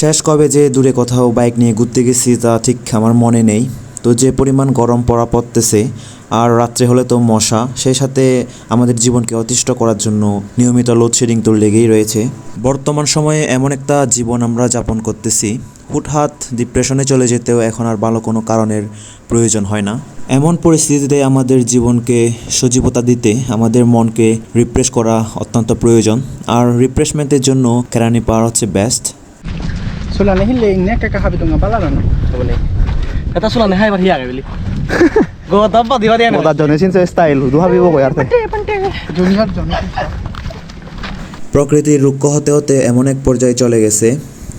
শেষ কবে যে দূরে কোথাও বাইক নিয়ে ঘুরতে গেছি তা ঠিক আমার মনে নেই। তো যে পরিমাণ গরম পড়া পড়তেছে আর রাত্রে হলে তো মশা, সেই সাথে আমাদের জীবনকে অতিষ্ঠ করার জন্য নিয়মিত লোডশেডিং তো লেগেই রয়েছে। বর্তমান সময়ে এমন একটা জীবন আমরা যাপন করতেছি। হুটহাট ডিপ্রেশনে চলে যেতেও এখন আর ভালো কোনো কারণের প্রয়োজন হয় না। এমন পরিস্থিতিতে আমাদের জীবনকে সজীবতা দিতে, আমাদের মনকে রিফ্রেশ করা অত্যন্ত প্রয়োজন। আর রিফ্রেশমেন্টের জন্য কেরানি পাওয়ার হচ্ছে বেস্ট সুলানে হিলে ইন একা একা খাবি তোমা বালা না এটা সুলানে হাইবার হিয়া গাইলি গোদাব দিবা দিয়া না ওদা জনে প্রকৃতির রুক্ষ হতে হতে এমন এক পর্যায়ে চলে গেছে।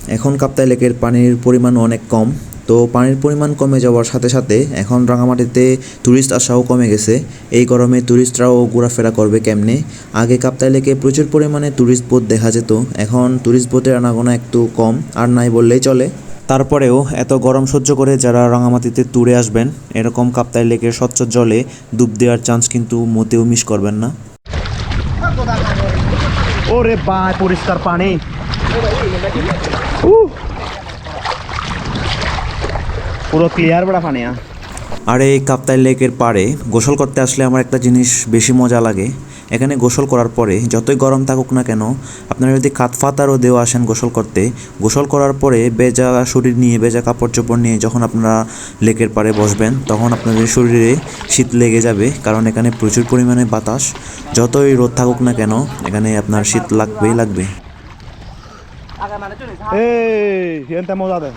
এখন কাপ্তাই লেকের পানির পরিমাণ অনেক কম। তো পানির পরিমাণ কমে যাওয়ার সাথে সাথে এখন রাঙামাটিতে ট্যুরিস্ট আসাও কমে গেছে। এই গরমে ট্যুরিস্টরাও ঘোরাফেরা করবে কেমনে? আগে কাপ্তাই লেকে প্রচুর পরিমাণে ট্যুরিস্ট বোট দেখা যেত। এখন ট্যুরিস্ট বোটের আনাগোনা একটু কম, আর নাই বললেই চলে। তারপরেও এত গরম সহ্য করে যারা রাঙামাটিতে ট্যুরে আসবেন, এরকম কাপ্তাই লেকের স্বচ্ছ জলে ডুব দেওয়ার চান্স কিন্তু মোটেও মিস করবেন না। ওরে ভাই পরিষ্কার পানি। পুরো ক্লিয়ার বড়া পানি হ্যাঁ। আর এই কাপ্তাই লেকের পাড়ে গোসল করতে আসলে আমার একটা জিনিস বেশি মজা লাগে। এখানে গোসল করার পরে যতই গরম থাকুক না কেন আপনারা যদি কাতফাতারও দেওয়া আসেন গোসল করতে গোসল করার পরে বেজা শরীর নিয়ে বেজা কাপড় চোপড় নিয়ে যখন আপনারা লেকের পাড়ে বসবেন তখন আপনাদের শরীরে শীত লেগে যাবে কারণ এখানে প্রচুর পরিমাণে বাতাস। যতই রোদ থাকুক না কেন এখানে আপনার শীত লাগবেই লাগবে। এই মজা দে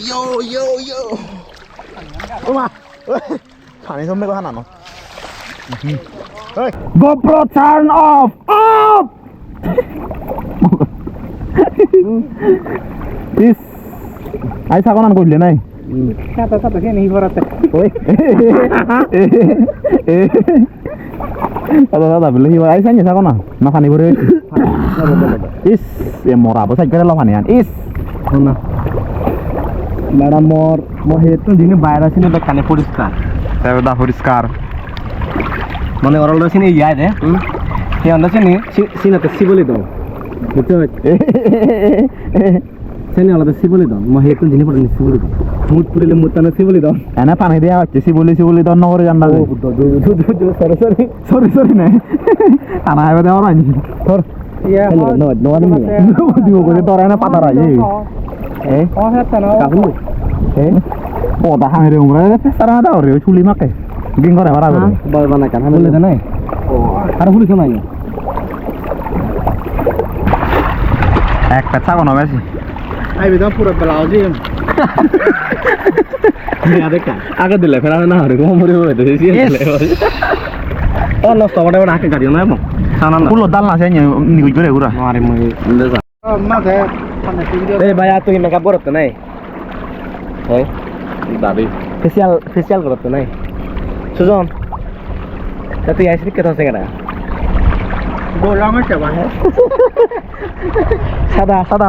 Yo yo yo. Uma. পানি জমবে কথা নানো GoPro turn off! Off! ইস আই সাগনান করলে নাই Kata kata ke ni barate. ওই দাদা দাদা বলে হিবা আই সাইনে সাগনা না পানি ভরে ইস এ মরা বসাই করে লো পানি আন ইস না ম্যাডাম মোর মোর হেতু দিনে বাইরে আছি না কানে পরিষ্কার তারপর দা পরিষ্কার মনে করল রয়েছে নি ইয়াই রে সে অন্য চিনি সিনাতে শিবলি দাও বুঝতে সেনি আলাদা শিবলি দাও। মোর হেতু দিনে পড়ে শিবলি দাও। মুত পুরিলে মুতানে শিবলি দাও। এনে পানি দিয়া হচ্ছে সিবলি সিবলি দন্ন করে জানলা ও বুদ্ধ দু দু দু দু সরি সরি সরি সরি নাই। আনা হবে দেওয়ার আনি তোর Ya. no no no দিব করে তোর এনে পাতা রাই eh Oh hata no. কাহু eh ও দা হাঙে রে সারা দাও রে চুলি মাকে। গিং করে মারা করে। বল বানা কান বলে দে নাই। আর পুলিশ নাই। একটা ছাগল হবে আই বেদম পুরো ব্লাউজই আগে দিলে ফেরা না হরে কম মরে হয়ে দিয়েছি অল সব বড় আগে গাড়ি না এবং সানা না। পুরো দাল না সে নি গুজ করে ঘুরা। আরে মই লেজা মাথা এই ভাই আর তুই মেকআপ করতে নাই? হ্যাঁ দাবি ফেসিয়াল ফেসিয়াল করতে নাই। সুজন তা তুই আইসি কেটে আছে কেনা গোলামের সাদা সাদা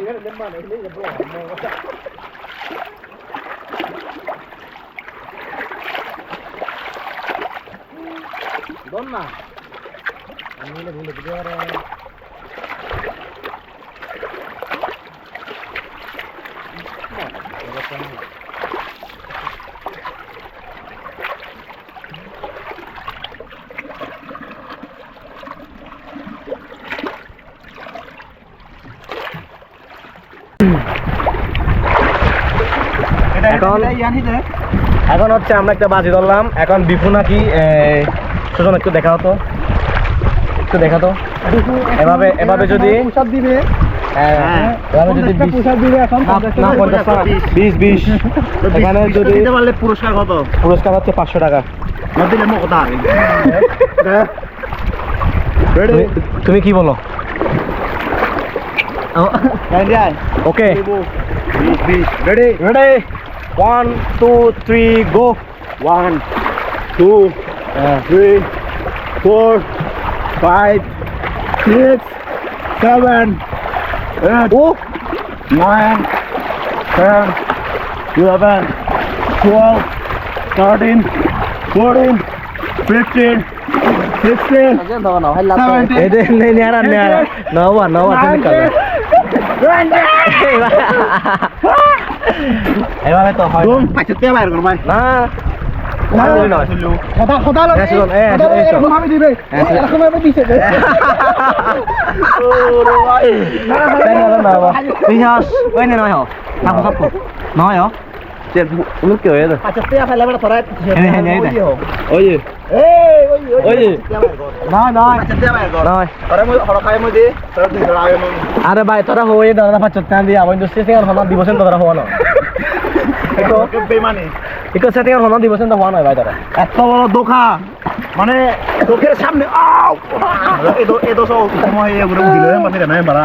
얘는 웬만해. 근데 이게 뭐야? 안 먹어. 넌마. 언니는 눈에 비벼라. এখন এখন হচ্ছে আমরা একটা বাজি ধরলাম। এখন বিপু নাকি সুজন একটু দেখা হতো একটু দেখা তো। এভাবে এভাবে যদি দিবে। হ্যাঁ পারলে পুরস্কার কত? পুরস্কার হচ্ছে পাঁচশো টাকা। তুমি কি বলো? Okay ready ready one two three go one two three four five six seven eight ও nine, ten, eleven, twelve, thirteen, fourteen, fifteen, sixteen, seventeen. এই যে নেই এভাবে তো হয় Boom, পাঁচতে বাইর করো ভাই না নয় কথা কথা লাগে হ্যাঁ, ভাবে দিবে হ্যাঁ, এরকম ভাবে দিছে হয়ে আরে ভাই তোরা হয়ে দাদা পাঁচ টাকা দিয়ে। আমার দোস্ত থেকে হনা দিবসেন তোরা হওয়া না? ইকো হনা দিবসেন তো হওয়া নয় ভাই তোরা এত বড় দোকা মানে চোখের সামনে আও! এদো সব সময় এগুলো দিলে মানে না বাড়া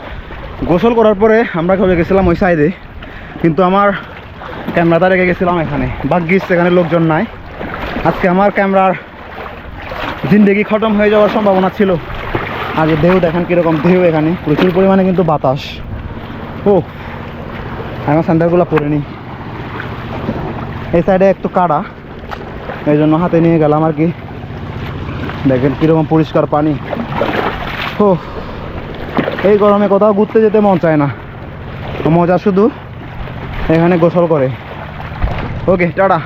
গোসল করার পরে আমরা কবে গেছিলাম ওই সাইডে, কিন্তু আমার ক্যামেরাটা রেখে গেছিলাম এখানে। ভাগ্যিস এখানে লোকজন নাই। আজকে আমার ক্যামেরার জিন্দেগি খতম হয়ে যাওয়ার সম্ভাবনা ছিল। আগে ঢেউ দেখেন কীরকম ঢেউ এখানে। প্রচুর পরিমাণে কিন্তু বাতাস। ও আমার স্যান্ডেলগুলো পরে নি এই সাইডে একটু কাড়া। এই জন্য হাতে নিয়ে গেলাম আর কি। দেখেন কীরকম পরিষ্কার পানি। ও এই গরমে কোথাও ঘুরতে যেতে মন চায় না। মজা শুধু এখানে গোসল করে। Okay, tata.